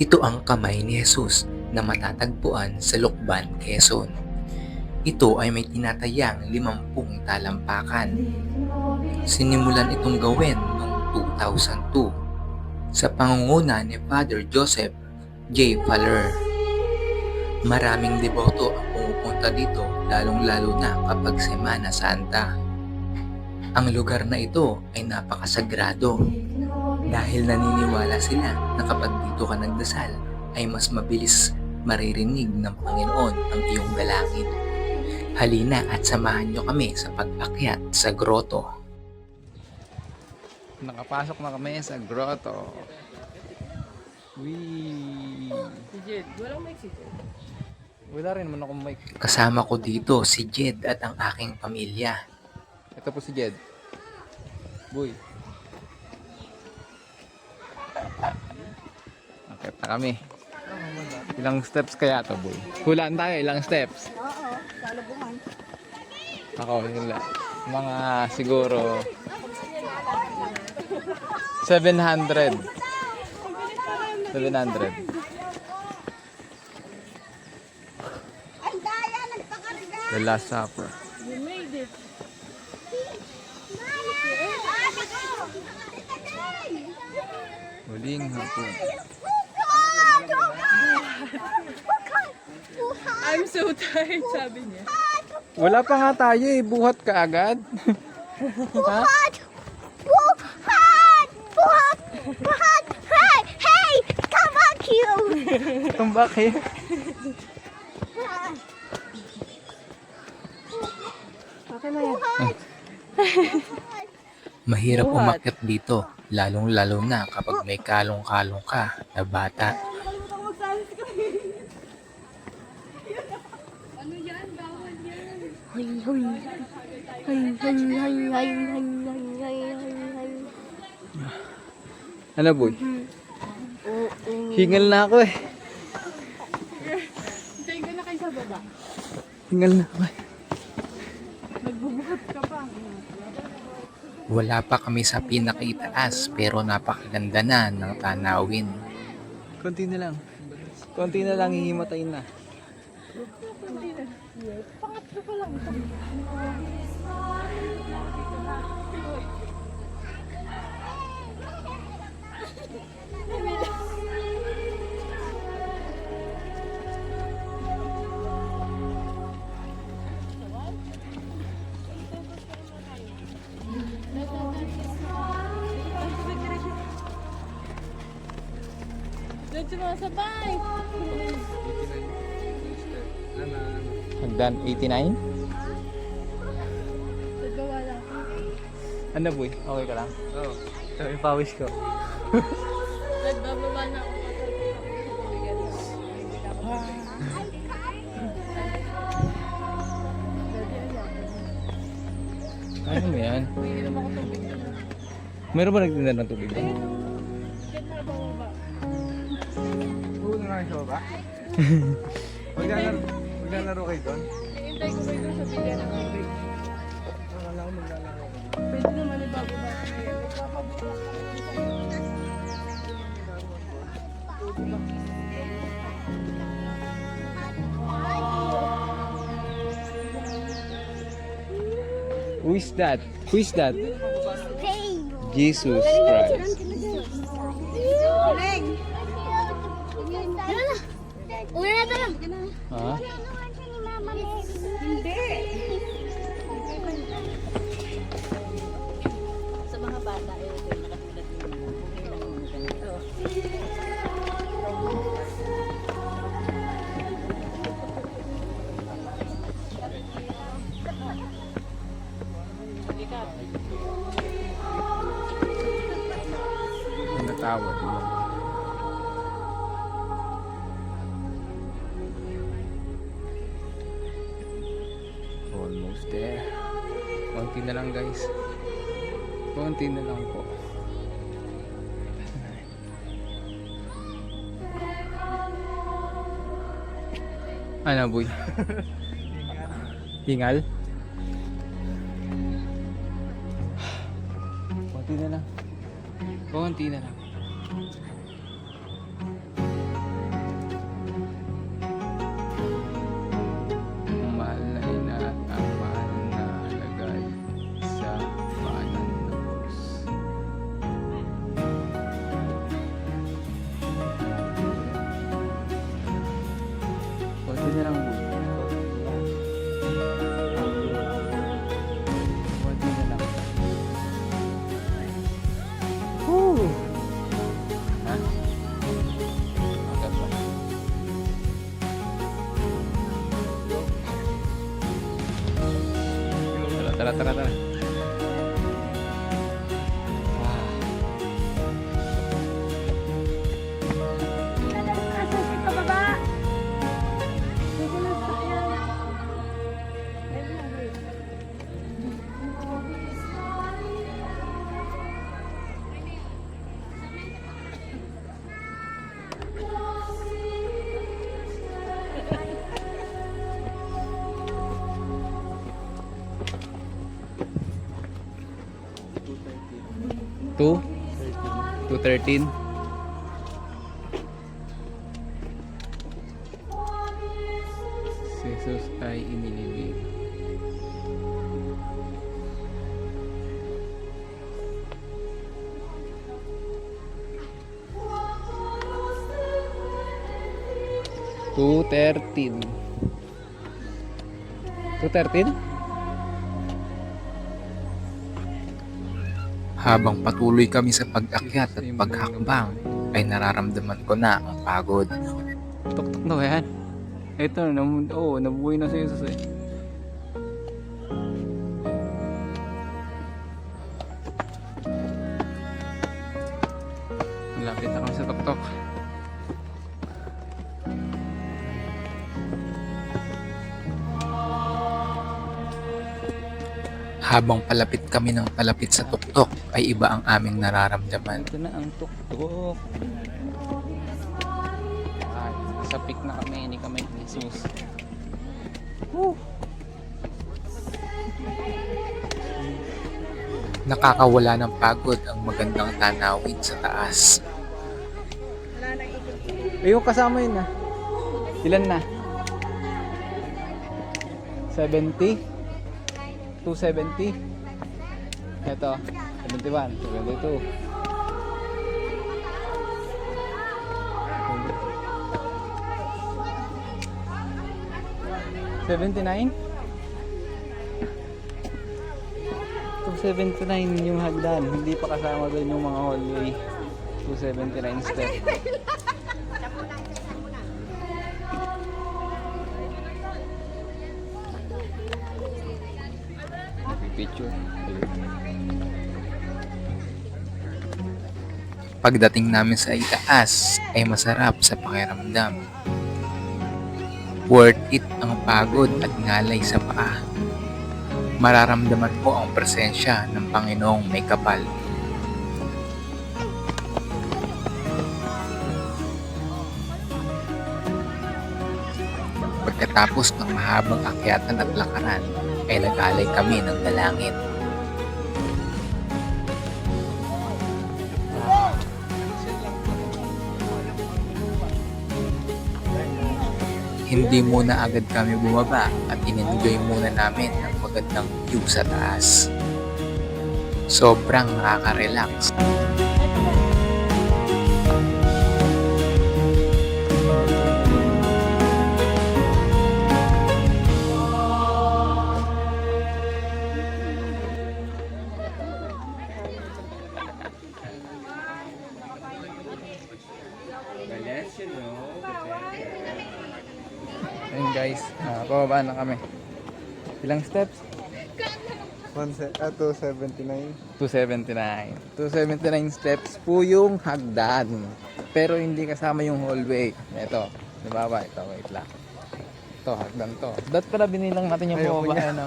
Ito ang kamay ni Jesus na matatagpuan sa Lukban, Quezon. Ito ay may tinatayang 50 talampakan. Sinimulan itong gawin noong 2002 sa pangunguna ni Father Joseph J. Faller. Maraming deboto ang pumupunta dito lalong-lalo na kapag Semana Santa. Ang lugar na ito ay napakasagrado dahil naniniwala sila na kapag dito ka nagdasal ay mas mabilis maririnig ng Panginoon ang iyong dalangin. Halina at samahan nyo kami sa pag-akyat sa groto. Nakapasok na kami sa grotto. Wee! Si Jed, walang mic. Wala rin naman akong mic. Kasama ko dito si Jed at ang aking pamilya. Ito po si Jed. Boy. Akit na kami. Ilang steps kaya to, boy? Hulaan tayo, ilang steps? Oo, salubungan. Ako, hula. Mga siguro 700. 700. Ay, daya, nagpakarga. The Last Supper. You made it. Huling hapon. I'm so tired, sabi niya. Wala pa nga tayo eh. Buhat ka agad. Bukad! Bukad! Bukad! Bukad! Hey! Hey! Come back you! Tumbak eh. Bukad! Mahirap Buhat. umakyat dito, lalong-lalo na kapag may kalong-kalong ka na bata. Ano hoy, hoy. Hoy, hoy, hoy, hoy, hoy, hoy, hoy, hoy. Ano boy? Mm-hmm. Hingal na ako eh. Hingal na kayo sa baba. Hingal na ako eh. Wala pa kami sa pinakaitaas pero napakaganda na ng tanawin. Konti na lang. Konti na lang hihimatayin na. Pangatlo pa lang ito. Let's mga sabay. Hagdan 89? Nagawa lang. Ano boy? Okay ka lang? Oo. Ito yung pawis ko. Nagbababa na ako. Ano mo yan? Meron ba nagtinda ng tubig? Ayun, baba. Maglalaro, maglalaro kayo doon? Hintay ko kayo doon sa bigyan ng tubig. Akala ko maglalaro kayo. Pwede naman ngayon. Nagpapabukas ako. Who is that? Who is that? Jesus Christ. Una na to lang. Ha? Hindi. Almost there. Konti na lang guys. Konti na lang po. Ano boy? Hingal? Konti na lang. Konti na lang. Tara, tara, tara, 213 Si Jesus ay inilibig Two thirteen. Two thirteen? Habang patuloy kami sa pag-akyat at paghakbang, ay nararamdaman ko na ang pagod. Tok-tok na ba yan? Ito, nam oh, nabuhay na si Jesus eh. Malapit na kami sa tok-tok. Habang palapit kami ng palapit sa tuktok, ay iba ang aming nararamdaman. Ito na ang tok-tok. Ay, sa peak na kami, hindi kami ni Jesus. Nakakawala ng pagod ang magandang tanawin sa taas. Ayun, kasama yun ah. Ilan na? 70? 270? Ito, 71, 72. Seventy-nine? 279 yung hagdan. Hindi pa kasama doon yung mga hallway. 279 step. Pagdating namin sa itaas ay masarap sa pakiramdam. Worth it ang pagod at ngalay sa paa. Mararamdaman mo ang presensya ng Panginoong may kapal. Pagkatapos ng mahabang akyatan at lakaran, ay nag-alay kami ng dalangin. Hindi muna agad kami bumaba at in-enjoy muna namin ang magandang view sa taas. Sobrang nakaka-relax. Ayun guys, ah, pababa na kami. Ilang steps? One se- ah, 279. 279. 279 steps po yung hagdan. Pero hindi kasama yung hallway. Ito, di ba ba? Ito, wait lang. Ito, hagdan to. Dot pala binilang natin yung Ayoko niya. Ano?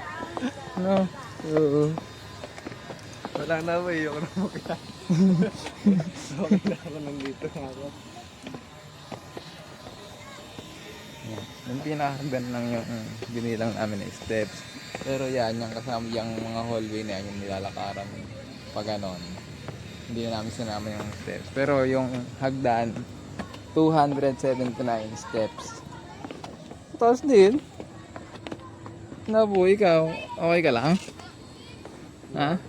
no? Oo. Wala na ba, ayoko na makita. okay na ako nandito ako. Yung pinakahagdan lang yung binilang namin na steps. Pero yan, yung kasama yung mga hallway na yan, yung nilalakaran. Pag ganon. Hindi na namin sinama yung steps. Pero yung hagdan, 279 steps. Tapos din. Nabu, ikaw, okay ka lang? Ha?